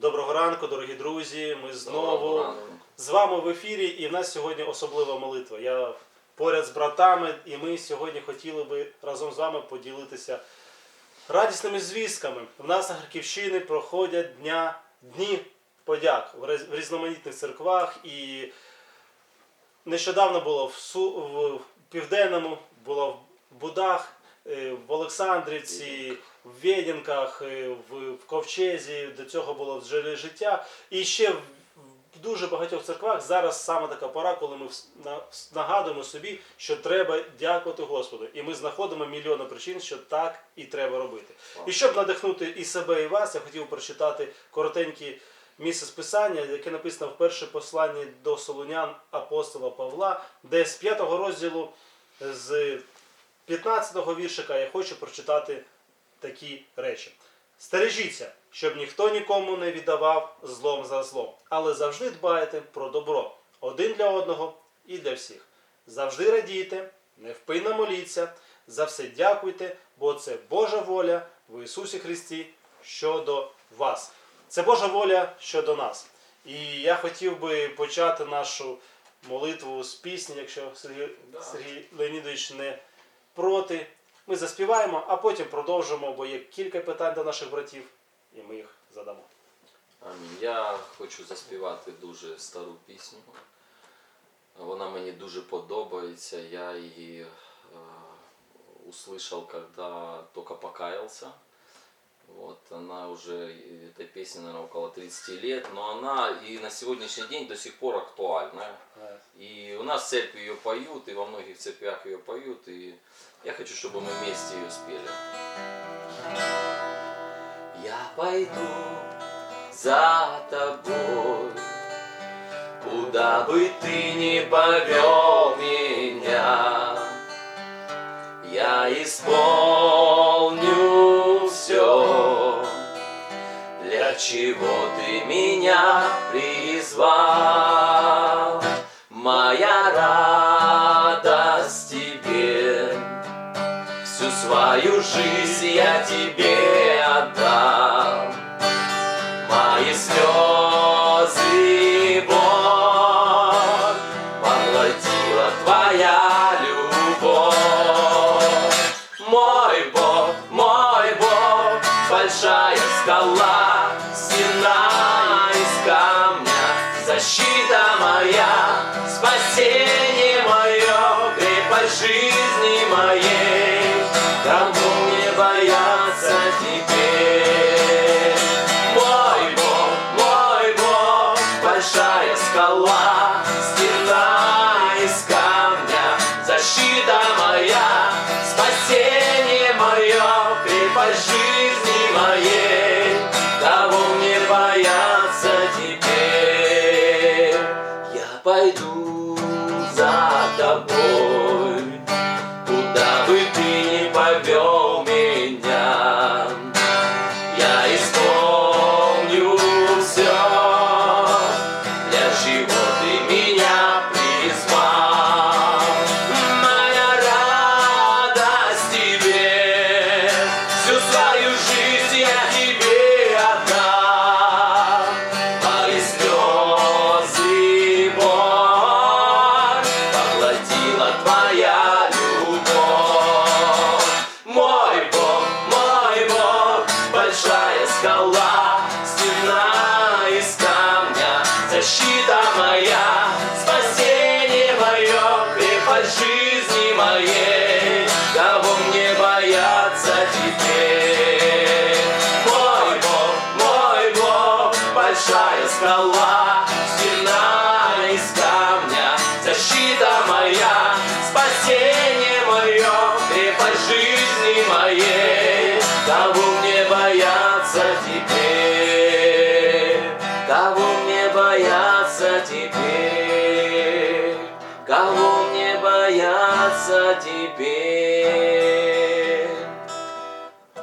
Доброго ранку, дорогі друзі. Ми знову з вами в ефірі, і в нас сьогодні особлива молитва. Я поряд з братами, і ми сьогодні хотіли би разом з вами поділитися радісними звістками. В нас на Харківщині проходять дня, дні подяк в різноманітних церквах. І нещодавно було в, Су, в Південному, було в Будах, в Олександрівці, в Відінках, е, в, Ковчезі, до цього було в джерелі життя. І ще в, дуже багатьох церквах зараз саме така пора, коли ми нагадуємо собі, що треба дякувати Господу. І ми знаходимо мільйони причин, що так і треба робити. І щоб надихнути і себе, і вас, я хотів прочитати коротенькі місце писання, яке написано в першому посланні до Солунян апостола Павла, де з 5 розділу з 15-го віршика я хочу прочитати такі речі. Стережіться, щоб ніхто нікому не віддавав злом за злом, але завжди дбайте про добро один для одного і для всіх. Завжди радійте, невпинно моліться, за все дякуйте, бо це Божа воля в Ісусі Христі щодо вас. Це Божа воля щодо нас. І я хотів би почати нашу молитву з пісні, якщо Сергій. Сергій Леонідович не проти. Ми заспіваємо, а потім продовжимо, бо є кілька питань до наших братів, і ми їх задамо. Амінь. Я хочу заспівати дуже стару пісню. Вона мені дуже подобається. Я її э, услышал, когда только покаялся. Вот, она уже, э, этой песне, наверное, около 30 лет, но она и на сегодняшний день до сих пор актуальна. И у нас в церкви ее поют, и во многих церквях ее поют, и я хочу, чтобы мы вместе ее спели. Я пойду за тобой, куда бы ты ни повел меня, я исполню чего ты меня призвал. Моя радость тебе, всю свою жизнь я тебе отдам. Мои слезы жизни моей, кому мне бояться теперь? Мой Бог, мой Бог, большая скала, стена из камня, защита моя, спасение мое, крепость жизни моей, кого мне бояться теперь? Я пойду за тобой, теперь?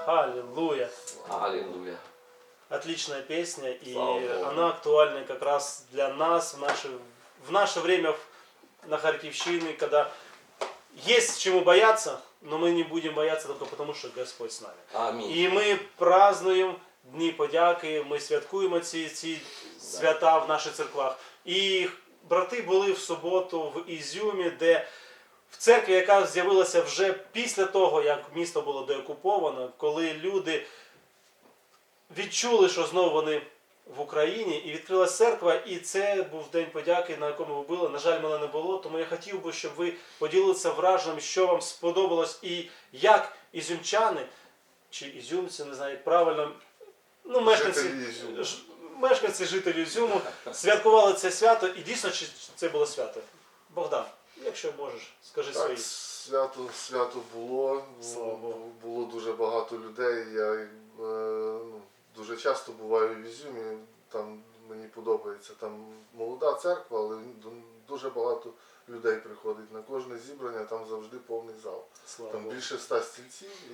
Аллилуйя! Аллилуйя. Отличная песня, и Слава она актуальна как раз для нас в наше, в наше время на Харьковщине, когда есть чему бояться, но мы не будем бояться только потому, что Господь с нами. Аминь. И мы празднуем Дні подяки, ми святкуємо ці, ці свята в наших церквах. І брати були в суботу в Ізюмі, де в церкві, яка з'явилася вже після того, як місто було деокуповано, коли люди відчули, що знову вони в Україні, і відкрилась церква, і це був день подяки, на якому ви були. На жаль, мене не було, тому я хотів би, щоб ви поділилися враженням, що вам сподобалось, і як ізюмчани, чи ізюмці, не знаю, як правильно, ну, мешканці, Жителі мешканці, жителі Ізюму святкували це свято, і дійсно, чи це було свято? Богдан, якщо можеш, скажи свої. Свято, свято було. Слава Богу. Було дуже багато людей. Я е, ну, дуже часто буваю в Ізюмі, там мені подобається. Там молода церква, але дуже багато людей приходить. На кожне зібрання там завжди повний зал. Слава Там Богу. більше ста стільців і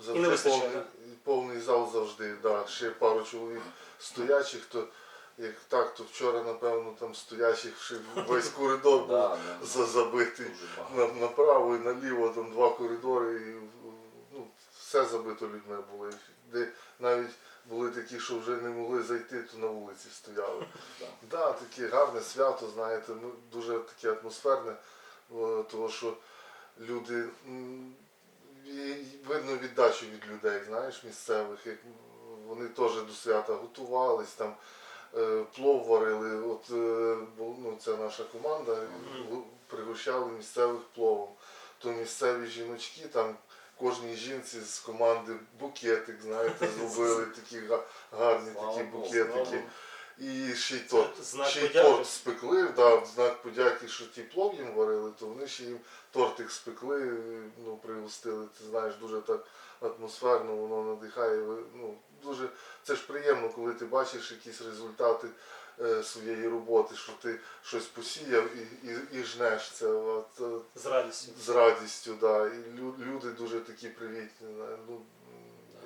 І завжди вистачає, повний, повний зал завжди. Да. Ще пару чоловік стоячих, то як так, то вчора, напевно, там стоячих ще весь коридор був Да, да. забитий. На, направо і наліво там два коридори, і ну, все забито людьми було. Де навіть були такі, що вже не могли зайти, то на вулиці стояли. Да. Да, таке гарне свято, знаєте, дуже таке атмосферне, о, тому що люди і видно віддачу від людей, знаєш, місцевих. Як вони теж до свята готувались, там е, плов варили. От е, ну, це наша команда, пригощали місцевих пловом. То місцеві жіночки там. Кожній жінці з команди букетик, знаєте, зробили такі гарні такі букетики. І ще й торт. знак ще й торт спекли, да, в знак подяки, що ті плов їм варили, то вони ще їм тортик спекли, ну, пригостили. Ти знаєш, дуже так атмосферно, воно надихає. Ну, дуже, це ж приємно, коли ти бачиш якісь результати е, своєї роботи, що ти щось посіяв і, і, і жнеш це. От, е, З радістю. з радістю, да. І лю- люди дуже такі привітні. Ну,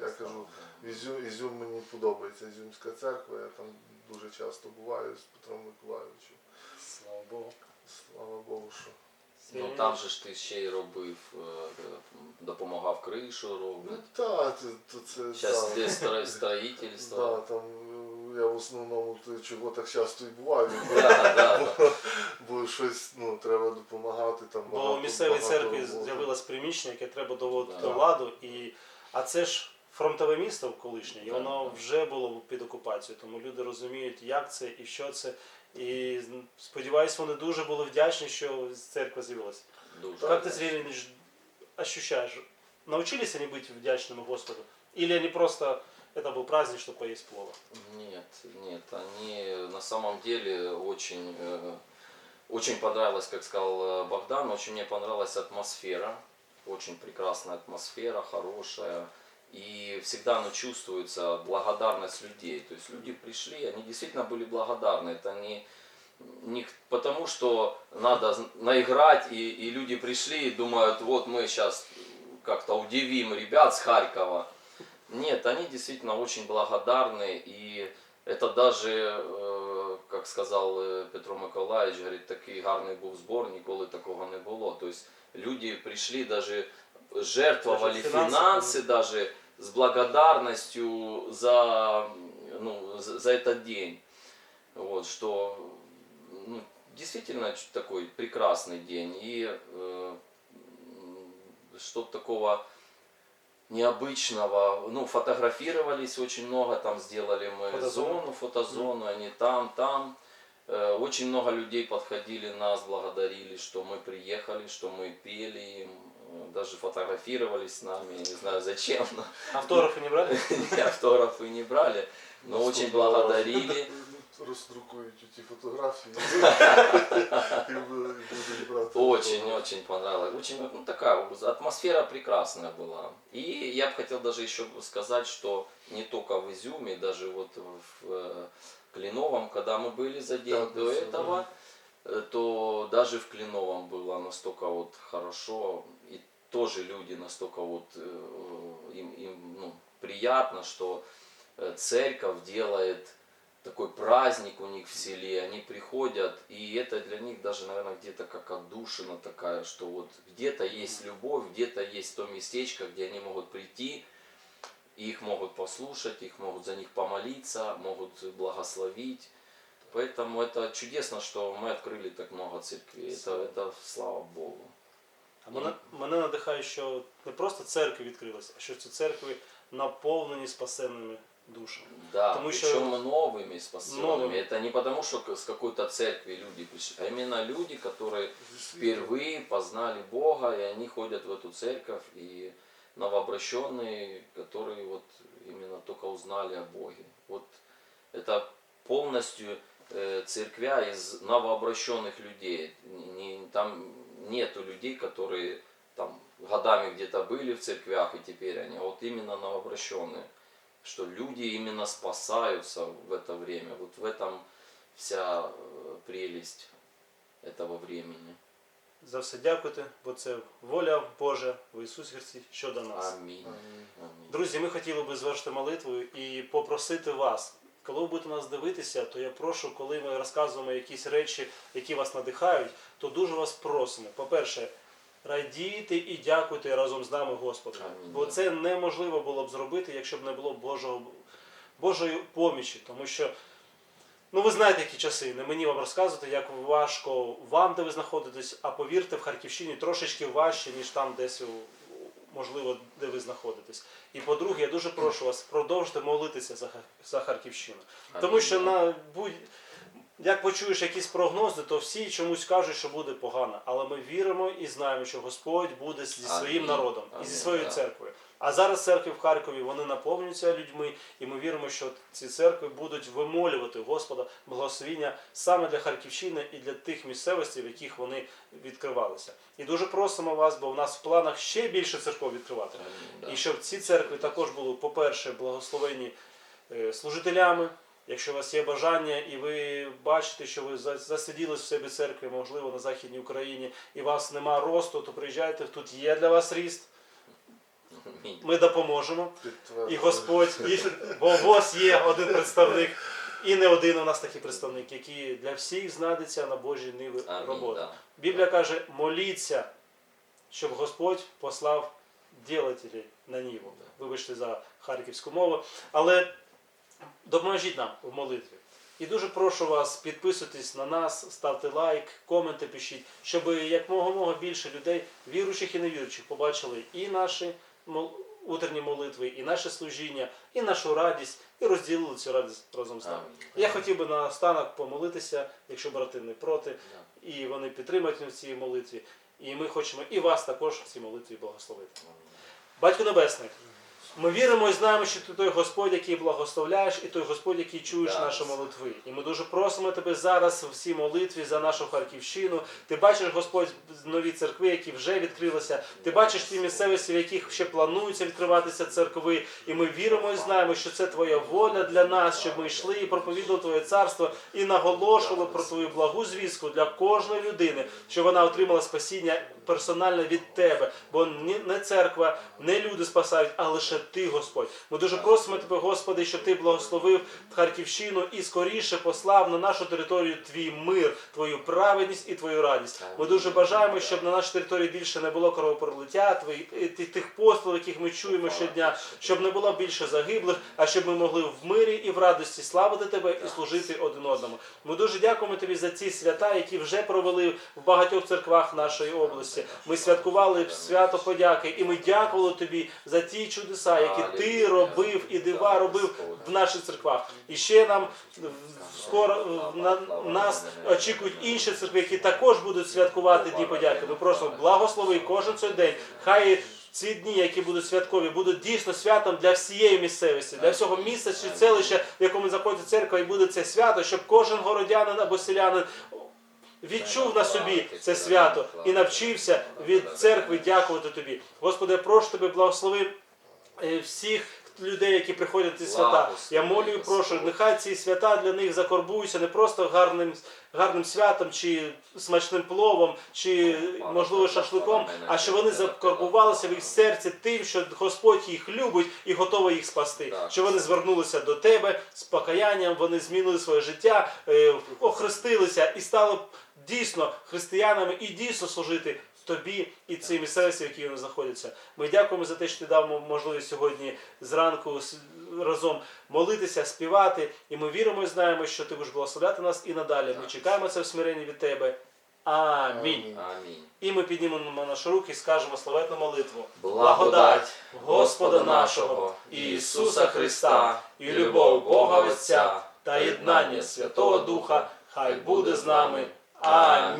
я кажу, Ізюм, Ізюм мені подобається, Ізюмська церква, я там дуже часто буваю з Петром Миколайовичем. Слава Богу. Слава Богу, що. Ну там же ж ти ще й робив, е, допомагав кришу Ну так, то, то це. Зараз да. де стро- строїтельство. Да, там е, я в основному чого так часто і буваю, Да, да, да. бо щось ну, треба допомагати. Там Бо багато- у місцевій церкві з'явилось приміщення, яке треба доводити Да. до ладу. І... А це ж фронтове місто колишнє, і Да, воно да. вже було під окупацією, тому люди розуміють, як це і що це. І сподіваюсь, вони дуже були вдячні, що церква з'явилася. Дуже. Как ты, Сергей Леонидович, ощущаешь? Научились они быть вдячными Господу? Или они просто, это был праздник, чтобы поесть плова? Нет, нет, они на самом деле очень, э, очень понравилось, как сказал э, Богдан, очень мне понравилась атмосфера, очень прекрасная атмосфера, хорошая. И всегда ну, чувствуется благодарность людей. То есть люди пришли, они действительно были благодарны. Это не, не потому, что надо наиграть, и, и люди пришли и думают, вот мы сейчас как-то удивим ребят с Харькова. Нет, они действительно очень благодарны, и это даже, э, как сказал э, Петро Миколаївич, говорить, такий гарний був збор, ніколи такого не було. Тобто люди прийшли, даже жертвовали Даже финансы. финансы, даже с благодарностью за, ну, за, за этот день. Вот, что ну, действительно такой прекрасный день. И э, что такого необычного. Ну, фотографировались очень много, там сделали мы Фотозону. зону, фотозону, они там, там. Э, Очень много людей подходили, нас благодарили, что мы приехали, что мы пели им. Э, Даже фотографировались с нами, я не знаю зачем, но Автографы не брали? автографы не брали, но очень Наступного разу благодарили. Роздрукують ті фотографії і будуть брати. Очень, очень понравилось. Очень, ну, такая вот атмосфера прекрасная была. И я бы хотел даже еще сказать, что не только в Изюме, даже вот в э, Клиновом, когда мы были за день Да, до да, этого, э, то даже в Клиновом было настолько вот хорошо, и тоже люди настолько вот э, им, им ну, приятно, что э, церковь делает такой праздник у них в селе, они приходят, и это для них даже, наверное, где-то как отдушина такая, что вот где-то есть любовь, где-то есть то местечко, где они могут прийти и их могут послушать, их могут за них помолиться, могут благословить. Поэтому это чудесно, что мы открыли так много церквей. Это, это слава Богу. А мене, мене надихає, що не просто церкви відкрилися, а що ці церкви наповнені спасенними душами. Да, Потому что- причем новыми спасенными. Новыми. Это не потому, что к- с какой-то церкви люди пришли, а именно люди, которые впервые познали Бога, и они ходят в эту церковь, и новообращенные, которые вот именно только узнали о Боге. Вот это полностью э, церквя из новообращенных людей. Не- там нету людей, которые там годами где-то были в церквях, и теперь они, а вот именно новообращенные. Что люди именно спасаются в это время. Вот в этом вся э, прелесть этого времени. За все дякуйте, бо це воля Божа в Ісусі Христі щодо нас. Аминь. Амінь. Друзі, ми хотіли би звершити молитвою і попросити вас. Коли ви будете нас дивитися, то я прошу, коли ми розказуємо якісь речі, які вас надихають, то дуже вас просимо. По-перше, радійте і дякуйте разом з нами Господу. Амінь. Бо це неможливо було б зробити, якщо б не було Божого, Божої помічі. Тому що, ну ви знаєте, які часи. Не мені вам розказувати, як важко вам, де ви знаходитесь, а повірте, в Харківщині трошечки важче, ніж там десь можливо, де ви знаходитесь. І по-друге, я дуже прошу вас продовжити молитися за, Харківщину. Тому що на будь як почуєш якісь прогнози, то всі чомусь кажуть, що буде погано. Але ми віримо і знаємо, що Господь буде зі своїм народом і зі своєю церквою. А зараз церкви в Харкові вони наповнюються людьми, і ми віримо, що ці церкви будуть вимолювати Господа благословіння саме для Харківщини і для тих місцевостей, в яких вони відкривалися. І дуже просимо вас, бо в нас в планах ще більше церков відкривати. Да. І щоб ці церкви також були, по-перше, благословені е, служителями. Якщо у вас є бажання і ви бачите, що ви за- засиділись в себе церкві, можливо, на Західній Україні, і у вас нема росту, то приїжджайте, тут є для вас ріст. Ми допоможемо. І Господь, і, бо у вас є один представник, і не один у нас такий представник, який для всіх знайдеться на Божій ниви роботи. Біблія каже, моліться, щоб Господь послав ділателів на ніву. Вибачте за харківську мову. Але допоможіть нам в молитві. І дуже прошу вас підписуйтесь на нас, ставте лайк, коменти пишіть, щоб якомога більше людей, віруючих і невіруючих, побачили і наші утренні молитви, і наше служіння, і нашу радість, і розділили цю радість разом з нами. Я хотів би наостанок помолитися, якщо брати не проти, і вони підтримують в цій молитві. І ми хочемо і вас також в цій молитві благословити. Батько Небесний, ми віримо і знаємо, що ти той Господь, який благословляєш, і той Господь, який чуєш Да. наші молитви. І ми дуже просимо тебе зараз в цій молитві за нашу Харківщину. Ти бачиш, Господь, нові церкви, які вже відкрилися. Ти бачиш ті місцевості, в яких ще плануються відкриватися церкви. І ми віримо і знаємо, що це твоя воля для нас, щоб ми йшли і проповідували Твоє царство і наголошували про твою благу звістку для кожної людини, щоб вона отримала спасіння персонально від тебе. Бо не церква, не люди спасають, а лише ти, Господь. Ми дуже просимо тебе, Господи, щоб ти благословив Харківщину і скоріше послав на нашу територію твій мир, твою праведність і твою радість. Ми дуже бажаємо, щоб на нашій території більше не було кровопролиття, е, тих послів, яких ми чуємо щодня, щоб не було більше загиблих, а щоб ми могли в мирі і в радості славити тебе і служити один одному. Ми дуже дякуємо тобі за ці свята, які вже провели в багатьох церквах нашої області. Ми святкували свято подяки, і ми дякували тобі за ті чудеса, які ти робив і дива робив в наших церквах. І ще нам скоро на нас очікують інші церкви, які також будуть святкувати дні подяки. Ми просимо благослови кожен цей день. Хай ці дні, які будуть святкові, будуть дійсно святом для всієї місцевості, для всього міста чи селища, в якому знаходиться церква, і буде це свято, щоб кожен городянин або селянин відчув на собі це свято і навчився від церкви дякувати тобі. Господи, я прошу тебе, благослови е, всіх людей, які приходять ці свята. Я молю і прошу, нехай ці свята для них закорбуються не просто гарним, гарним святом, чи смачним пловом, чи можливо шашликом, а що вони закорбувалися в їх серці тим, що Господь їх любить і готовий їх спасти. Що вони звернулися до тебе з покаянням, вони змінили своє життя, е, охрестилися і стали дійсно християнами і дійсно служити тобі і цій місцевості, в якій вони знаходяться. Ми дякуємо за те, що ти дав можливість сьогодні зранку разом молитися, співати. І ми віримо і знаємо, що ти будеш благословляти нас і надалі. Ми чекаємо це в смиренні від тебе. Амінь. Амінь. І ми піднімемо наші руки і скажемо славетну молитву. Благодать Господа нашого Ісуса Христа і любов Бога Отця та єднання Святого Духа хай буде з нами. Амінь.